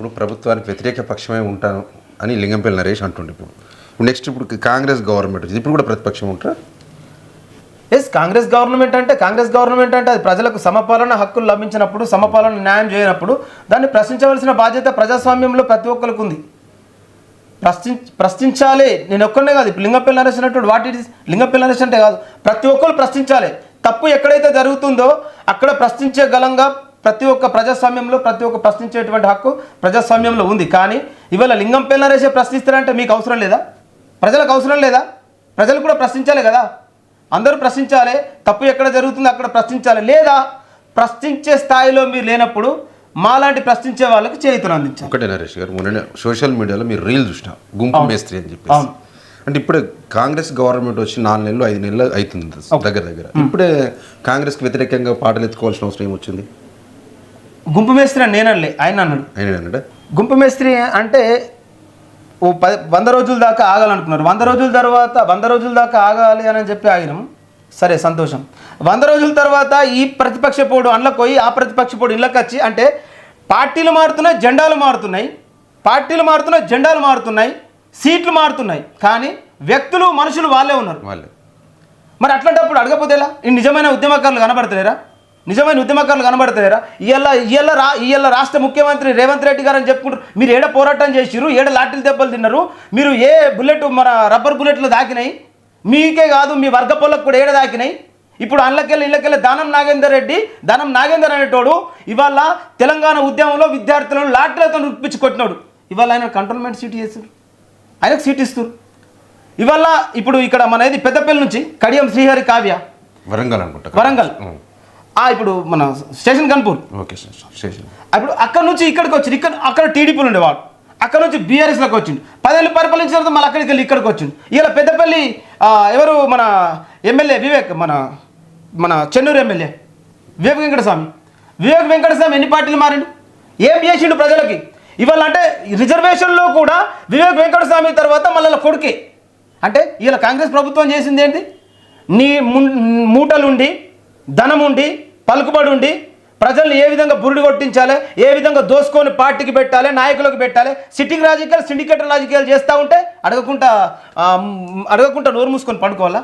ఇప్పుడు ప్రభుత్వానికి వ్యతిరేక పక్షమే ఉంటాను అని లింగంపల్లి నరేష్ అంటుండే ఇప్పుడు. ఇప్పుడు నెక్స్ట్ ఇప్పుడు కాంగ్రెస్ గవర్నమెంట్ వచ్చింది. ఇప్పుడు కూడా ప్రతిపక్షం ఉంటారా? ఎస్ కాంగ్రెస్ గవర్నమెంట్ అంటే కాంగ్రెస్ గవర్నమెంట్ అంటే అది ప్రజలకు సమపాలన హక్కులు లభించినప్పుడు సమపాలన న్యాయం చేయనప్పుడు దాన్ని ప్రశ్నించవలసిన బాధ్యత ప్రజాస్వామ్యంలో ప్రతి ఒక్కరికి ఉంది. ప్రశ్ని ప్రశ్నించాలి. నేను ఒక్కనే కాదు. ఇప్పుడు లింగపల్లి నరేష్ అన్నట్టు వాట్ ఇట్ ఇస్ నరేష్ అంటే కాదు. ప్రతి ఒక్కరు ప్రశ్నించాలి. తప్పు ఎక్కడైతే జరుగుతుందో అక్కడ ప్రశ్నించే గలంగా ప్రతి ఒక్క ప్రజాస్వామ్యంలో ప్రతి ఒక్క ప్రశ్నించేటువంటి హక్కు ప్రజాస్వామ్యంలో ఉంది. కానీ ఇవాళ లింగంపల్లి నరేషే ప్రశ్నిస్తారంటే మీకు అవసరం లేదా? ప్రజలకు అవసరం లేదా? ప్రజలు కూడా ప్రశ్నించాలి కదా? అందరూ ప్రశ్నించాలి. తప్పు ఎక్కడ జరుగుతుందో అక్కడ ప్రశ్నించాలి. లేదా ప్రశ్నించే స్థాయిలో మీరు లేనప్పుడు మాలాంటి ప్రశ్నించే వాళ్ళకి చేతులు అందించాలి. ఒకటే నరేష్ గారు మొన్న సోషల్ మీడియాలో మీరు రీల్ చూసినా గుంపు మేస్త్రి అని అవును. అంటే ఇప్పుడే కాంగ్రెస్ గవర్నమెంట్ వచ్చి నాలుగు నెలలు ఐదు నెలలు అవుతుంది దగ్గర దగ్గర. ఇప్పుడే కాంగ్రెస్కి వ్యతిరేకంగా పాటలు ఎత్తుకోవాల్సిన అవసరం ఏమొచ్చింది? గుంపు మేస్త్రి అని నేనలే ఆయన అన్నాడు? ఆయన గుంపు మేస్త్రి అంటే ఓ పది వంద రోజుల దాకా ఆగాలనుకున్నారు. వంద రోజుల తర్వాత వంద రోజుల దాకా ఆగాలి అని చెప్పి ఆగినాం. సరే సంతోషం. వంద రోజుల తర్వాత ఈ ప్రతిపక్ష పోడు అండ్లకు పోయి ఆ ప్రతిపక్ష పోడు ఇళ్ళకి వచ్చి అంటే పార్టీలు మారుతున్నాయి జెండాలు మారుతున్నాయి. పార్టీలు మారుతున్నాయి జెండాలు మారుతున్నాయి సీట్లు మారుతున్నాయి. కానీ వ్యక్తులు మనుషులు వాళ్ళే ఉన్నారు. వాళ్ళే. మరి అట్లాంటప్పుడు అడగపోతే ఎలా? ఈ నిజమైన ఉద్యమకారులు కనబడతలేరా? నిజమైన ఉద్యమకారులు కనబడతలేరా? ఇవాళ ఇవాళ రా ఇవాళ రాష్ట్ర ముఖ్యమంత్రి రేవంత్ రెడ్డి గారు అని చెప్పుకుంటారు మీరు ఏడ పోరాటం చేసిరు ఏడ లాఠీలు దెబ్బలు తిన్నారు? మీరు ఏ బుల్లెట్ మన రబ్బర్ బుల్లెట్లు దాకినాయి? మీకే కాదు మీ వర్గ పొలకు కూడా ఏడ దాకినాయి? ఇప్పుడు అల్లకెళ్ళి ఇళ్ళకెళ్ళి దానం నాగేందర్ రెడ్డి దానం నాగేందర్ అనేటోడు ఇవాళ తెలంగాణ ఉద్యమంలో విద్యార్థులను లాఠీలతో ఉప్పించి కొట్టినాడు. ఇవాళ ఆయన కంట్రోల్మెంట్ సీట్ చేస్తారు ఆయనకు సీట్ ఇస్తారు ఇవాళ ఇప్పుడు ఇక్కడ మన ఇది పెద్దపల్లి నుంచి కడియం శ్రీహరి కావ్య. వరంగల్ అనుకుంటా. వరంగల్. ఇప్పుడు మన station Kanpur okay sir station. అప్పుడు అక్కడ నుంచి ఇక్కడికి వచ్చి ఇక్కడ అక్కడ టీడీపీలు ఉండేవాడు అక్కడ నుంచి బీఆర్ఎస్లోకి వచ్చిండు. పదేళ్ళు పరిపాలించిన తర్వాత మళ్ళీ అక్కడికి వెళ్ళి ఇక్కడికి వచ్చిండు. ఇలా పెద్దపల్లి ఎవరు మన ఎమ్మెల్యే వివేక్ మన మన చెన్నూరు ఎమ్మెల్యే? వివేక్ వెంకటస్వామి. వివేక్ వెంకటస్వామి ఎన్ని పార్టీలు మారిండు? ఏం చేసిండు ప్రజలకి? ఇవాళ అంటే రిజర్వేషన్లో కూడా వివేక్ వెంకటస్వామి తర్వాత మళ్ళీ కొడుకే. అంటే ఇలా కాంగ్రెస్ ప్రభుత్వం చేసింది ఏంటి నీ మూటలుండి ధనం ఉండి పలుకుబడి ఉండి ప్రజల్ని ఏ విధంగా బురుడు కొట్టించాలి ఏ విధంగా దోసుకొని పార్టీకి పెట్టాలి నాయకులకు పెట్టాలి సిట్టింగ్ రాజకీయాలు సిండికేట్ రాజకీయాలు చేస్తూ ఉంటే అడగకుండా అడగకుండా నోరు మూసుకొని పడుకోవాలా?